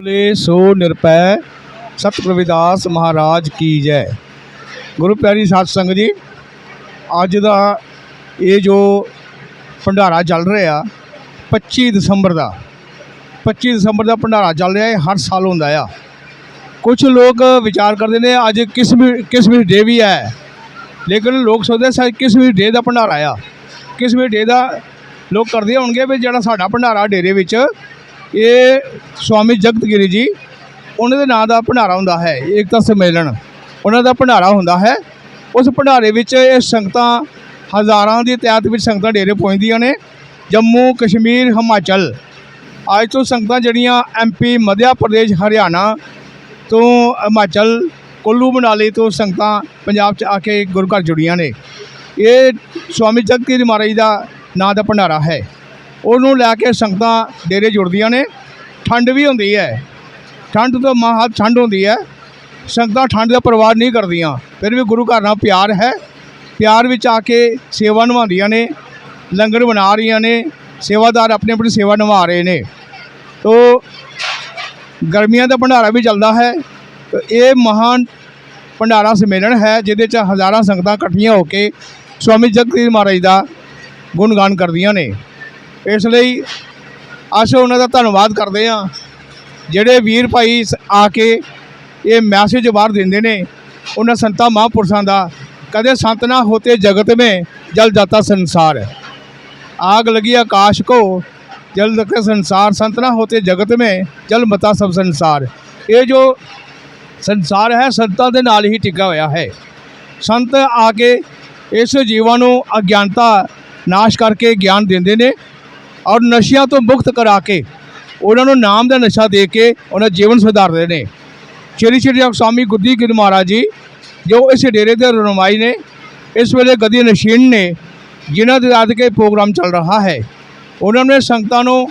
ਬੋਲੇ, ਸੋ ਨਿਰਪੈ, ਸਤਿਗੁਰ ਰਵਿਦਾਸ ਮਹਾਰਾਜ ਕੀ ਜੈ। ਗੁਰੂ ਪਿਆਰੀ ਸਾਧ ਸੰਗਤ ਜੀ, ਅੱਜ ਦਾ ਇਹ ਜੋ ਭੰਡਾਰਾ ਚੱਲ ਰਿਹਾ 25 ਦਸੰਬਰ ਦਾ 25 ਦਸੰਬਰ ਦਾ ਭੰਡਾਰਾ ਚੱਲ ਰਿਹਾ, ਇਹ ਹਰ ਸਾਲ ਹੁੰਦਾ ਆ। ਕੁਝ ਲੋਕ ਵਿਚਾਰ ਕਰਦੇ ਨੇ, ਅੱਜ ਕਿਸ ਕਿਸਮਿਸ ਕਿਸਮਿਸ ਡੇ ਵੀ ਹੈ, ਲੇਕਿਨ ਲੋਕ ਸੋਚਦੇ ਸਾ ਕਿਸਮਿਸ ਡੇ ਦਾ ਭੰਡਾਰਾ ਆ। ਕਿਸ ਵੀ ਡੇ ਦਾ ਲੋਕ ਕਰਦੇ ਹੋਣਗੇ ਵੀ ਜਿਹੜਾ ਸਾਡਾ ਭੰਡਾਰਾ ਡੇਰੇ ਵਿੱਚ ਇਹ ਸਵਾਮੀ ਜਗਤਗਿਰੀ ਜੀ, ਉਹਨਾਂ ਦੇ ਨਾਂ ਦਾ ਭੰਡਾਰਾ ਹੁੰਦਾ ਹੈ, ਏਕਤਾ ਸੰਮੇਲਨ। ਉਹਨਾਂ ਦਾ ਭੰਡਾਰਾ ਹੁੰਦਾ ਹੈ। ਉਸ ਭੰਡਾਰੇ ਵਿੱਚ ਇਹ ਸੰਗਤਾਂ ਹਜ਼ਾਰਾਂ ਦੀ ਤਾਦਾਦ ਵਿੱਚ ਸੰਗਤਾਂ ਡੇਰੇ ਪਹੁੰਚਦੀਆਂ ਨੇ। ਜੰਮੂ, ਕਸ਼ਮੀਰ, ਹਿਮਾਚਲ। ਅੱਜ ਤੋਂ ਸੰਗਤਾਂ ਜਿਹੜੀਆਂ ਐਮਪੀ ਮੱਧ ਪ੍ਰਦੇਸ਼, ਹਰਿਆਣਾ ਤੋਂ ਹਿਮਾਚਲ, ਕੁੱਲੂ, ਮਨਾਲੀ ਤੋਂ ਸੰਗਤਾਂ ਪੰਜਾਬ 'ਚ ਆ ਕੇ ਗੁਰੂ ਘਰ ਜੁੜੀਆਂ ਨੇ। ਇਹ ਸਵਾਮੀ ਜਗਤਗਿਰੀ ਮਹਾਰਾਜ ਦਾ ਨਾਂ ਦਾ ਭੰਡਾਰਾ ਹੈ। ਉਹਨੂੰ ਲੈ ਕੇ ਸੰਗਤਾਂ ਡੇਰੇ ਜੁੜਦੀਆਂ ਨੇ। ਠੰਡ ਵੀ ਹੁੰਦੀ ਹੈ। ਠੰਡ ਤੋਂ ਮਹਾ ਠੰਡ ਹੁੰਦੀ ਹੈ। ਸੰਗਤਾਂ ਠੰਡ ਦਾ ਪ੍ਰਵਾਹ ਨਹੀਂ ਕਰਦੀਆਂ। ਫਿਰ ਵੀ ਗੁਰੂ ਘਰ ਨਾਲ ਪਿਆਰ ਹੈ। ਪਿਆਰ ਵਿੱਚ ਆ ਕੇ ਸੇਵਾ ਨਿਭਾਉਂਦੀਆਂ ਨੇ। ਲੰਗਰ ਬਣਾ ਰਹੀਆਂ ਨੇ। ਸੇਵਾਦਾਰ ਆਪਣੀ ਆਪਣੀ ਸੇਵਾ ਨਿਭਾ ਰਹੇ ਨੇ। ਤੋ ਗਰਮੀਆਂ ਦਾ ਭੰਡਾਰਾ ਵੀ ਚੱਲਦਾ ਹੈ। ਤੋ ਇਹ ਮਹਾਨ ਭੰਡਾਰਾ ਸੰਮੇਲਨ ਹੈ, ਜਿਹਦੇ 'ਚ ਹਜ਼ਾਰਾਂ ਸੰਗਤਾਂ ਇਕੱਠੀਆਂ ਹੋ ਕੇ ਸਵਾਮੀ ਜਗਤਗੀਰ ਮਹਾਰਾਜ ਦਾ ਗੁਣਗਾਨ ਕਰਦੀਆਂ ਨੇ। ਇਸ ਲਈ ਅਸੀਂ ਉਹਨਾਂ ਦਾ ਧੰਨਵਾਦ ਕਰਦੇ ਹਾਂ ਜਿਹੜੇ ਵੀਰ ਭਾਈ ਸ- ਆ ਕੇ ਇਹ ਮੈਸੇਜ ਬਾਹਰ ਦਿੰਦੇ ਨੇ ਉਹਨਾਂ ਸੰਤਾਂ ਮਹਾਂਪੁਰਸ਼ਾਂ ਦਾ ਕਦੇ ਸੰਤ ਨਾ ਹੋਤੇ ਜਗਤ में जल जाता संसार आग लगी आकाश को जल रखे संसार संत ना होते जगत में जल मता सब संसार ਇਹ ਜੋ ਸੰਸਾਰ ਹੈ ਸੰਤਾਂ ਦੇ ਨਾਲ ਹੀ ਟਿਕਾ ਹੋਇਆ ਹੈ ਸੰਤ ਆ ਕੇ ਇਸ ਜੀਵਾਂ ਨੂੰ ਅਗਿਆਨਤਾ ਨਾਸ਼ ਕਰਕੇ ਗਿਆਨ ਦਿੰਦੇ ਨੇ ਔਰ ਨਸ਼ਿਆਂ ਤੋਂ ਮੁਕਤ ਕਰਾ ਕੇ ਉਹਨਾਂ ਨੂੰ ਨਾਮ ਦਾ ਨਸ਼ਾ ਦੇ ਕੇ ਉਹਨਾਂ ਦਾ ਜੀਵਨ ਸੁਧਾਰਦੇ ਨੇ। ਸ਼੍ਰੀ ਸ਼੍ਰੀ ਸਵਾਮੀ ਗੁਰਦੀ ਗਿਰ ਮਹਾਰਾਜ ਜੀ, ਜੋ ਇਸ ਡੇਰੇ ਦੇ ਰਨਮਾਈ ਨੇ, ਇਸ ਵੇਲੇ ਗਦੀ ਨਸ਼ੀਨ ਨੇ, ਜਿਨ੍ਹਾਂ ਦੇ ਅੱਜ ਕੇ ਪ੍ਰੋਗਰਾਮ ਚੱਲ ਰਿਹਾ ਹੈ। ਉਹਨਾਂ ਨੇ ਸੰਗਤਾਂ ਨੂੰ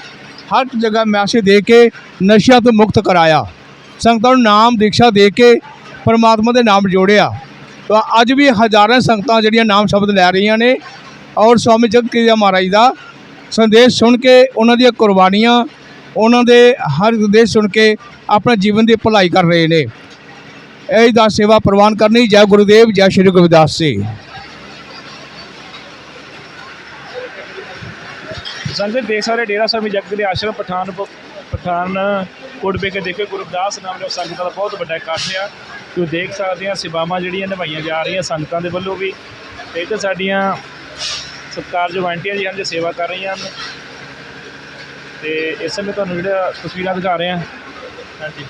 ਹਰ ਜਗ੍ਹਾ ਮੈਸੇਜ ਦੇ ਕੇ ਨਸ਼ਿਆਂ ਤੋਂ ਮੁਕਤ ਕਰਾਇਆ। ਸੰਗਤਾਂ ਨੂੰ ਨਾਮ ਦੀਕਸ਼ਾ ਦੇ ਕੇ ਪਰਮਾਤਮਾ ਦੇ ਨਾਮ ਜੋੜਿਆ। ਤਾਂ ਅੱਜ ਵੀ ਹਜ਼ਾਰਾਂ ਸੰਗਤਾਂ ਜਿਹੜੀਆਂ ਨਾਮ ਸ਼ਬਦ ਲੈ ਰਹੀਆਂ ਨੇ, ਔਰ ਸਵਾਮੀ ਜਗਤ ਜਗਤਗੀਰੀ ਮਹਾਰਾਜ ਦਾ ਸੰਦੇਸ਼ ਸੁਣ ਕੇ ਉਹਨਾਂ ਦੀਆਂ ਕੁਰਬਾਨੀਆਂ, ਉਹਨਾਂ ਦੇ ਹਰ ਸੰਦੇਸ਼ ਸੁਣ ਕੇ ਆਪਣੇ ਜੀਵਨ ਦੀ ਭਲਾਈ ਕਰ ਰਹੇ ਨੇ। ਇਹ ਦਾ ਸੇਵਾ ਪ੍ਰਵਾਨ ਕਰਨੀ, ਜੈ ਗੁਰੂਦੇਵ, ਜੈ ਸ਼੍ਰੀ ਗੁਰੂ ਜੀ। ਸੰਗਤ ਦੇ ਸਾਰੇ ਡੇਰਾ ਸਾਹਿਬ ਜਗਤ ਦੇ ਆਸ਼ਰਮ ਪਠਾਨ ਪਠਾਨਕੋਟ ਵਿਖੇ ਦੇਖੋ ਗੁਰਦਾਸ ਨਾਮ ਦੇ ਸੰਗਤਾਂ ਦਾ ਬਹੁਤ ਵੱਡਾ ਇਕੱਠ ਆ। ਤੁਸੀਂ ਦੇਖ ਸਕਦੇ ਆ, ਸੇਵਾਵਾਂ ਜਿਹੜੀਆਂ ਨਿਭਾਈਆਂ ਜਾ ਰਹੀਆਂ ਸੰਗਤਾਂ ਦੇ ਵੱਲੋਂ ਵੀ। ਤੇ ਸਾਡੀਆਂ ਸਤਿਕਾਰਯੋਗ ਆਂਟੀਆਂ ਜੀ ਹਨ ਜੋ ਸੇਵਾ ਕਰ ਰਹੀਆਂ ਹਨ। ਤੇ ਇਸ ਸਮੇਂ ਤੁਹਾਨੂੰ ਜਿਹੜਾ ਤਸਵੀਰਾਂ ਦਿਖਾ ਰਹੇ ਹਾਂ। ਹਾਂਜੀ।